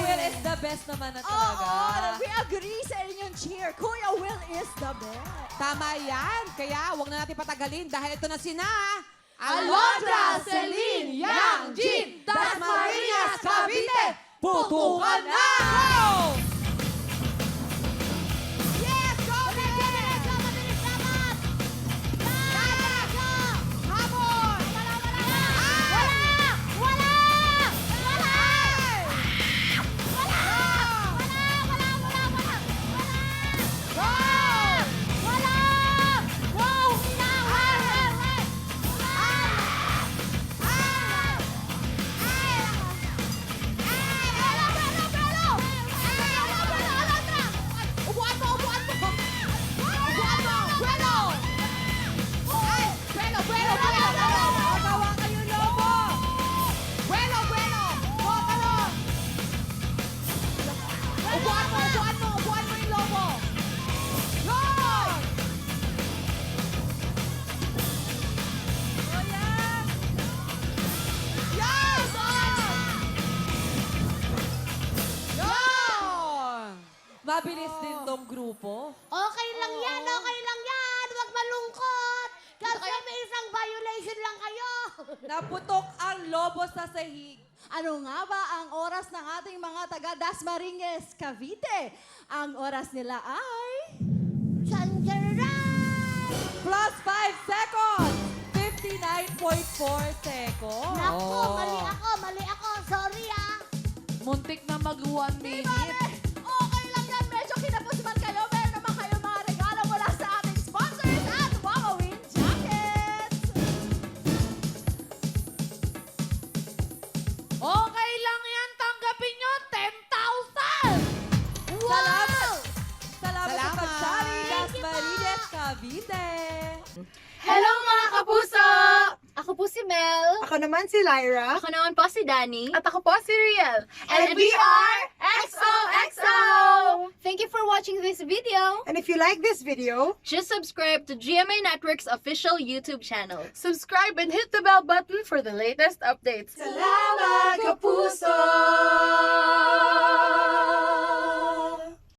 Will is the best naman na Oo, talaga. we agree sa inyong cheer. Kuya Will is the best. Tama yan. Kaya huwag na natin patagalin dahil ito na sina... Alondra, Celine, Yang, Jean, Dasmariñas, Cavite, putukan na! Yes! Mabilis din tong grupo. Okay lang yan, okay lang yan. Huwag malungkot. Kasi may isang violation lang kayo. Naputok ang lobo sa sahig. Ano nga ba ang oras ng ating mga taga Dasmariñez, Cavite? Ang oras nila ay... Sanjaran! Plus 5 seconds! 59.4 seconds. Naku, Oh. mali ako, mali ako. Sorry ah. Muntik na mag 1 Di minute. Cavite. Hello mga kapuso! Ako po si Mel. Ako naman si Lyra. Ako naman po si Danny. At ako po si Riel. And we are XOXO! Thank you for watching this video. And if you like this video, Just subscribe to GMA Network's official YouTube channel. subscribe and hit the bell button for the latest updates. Salamat!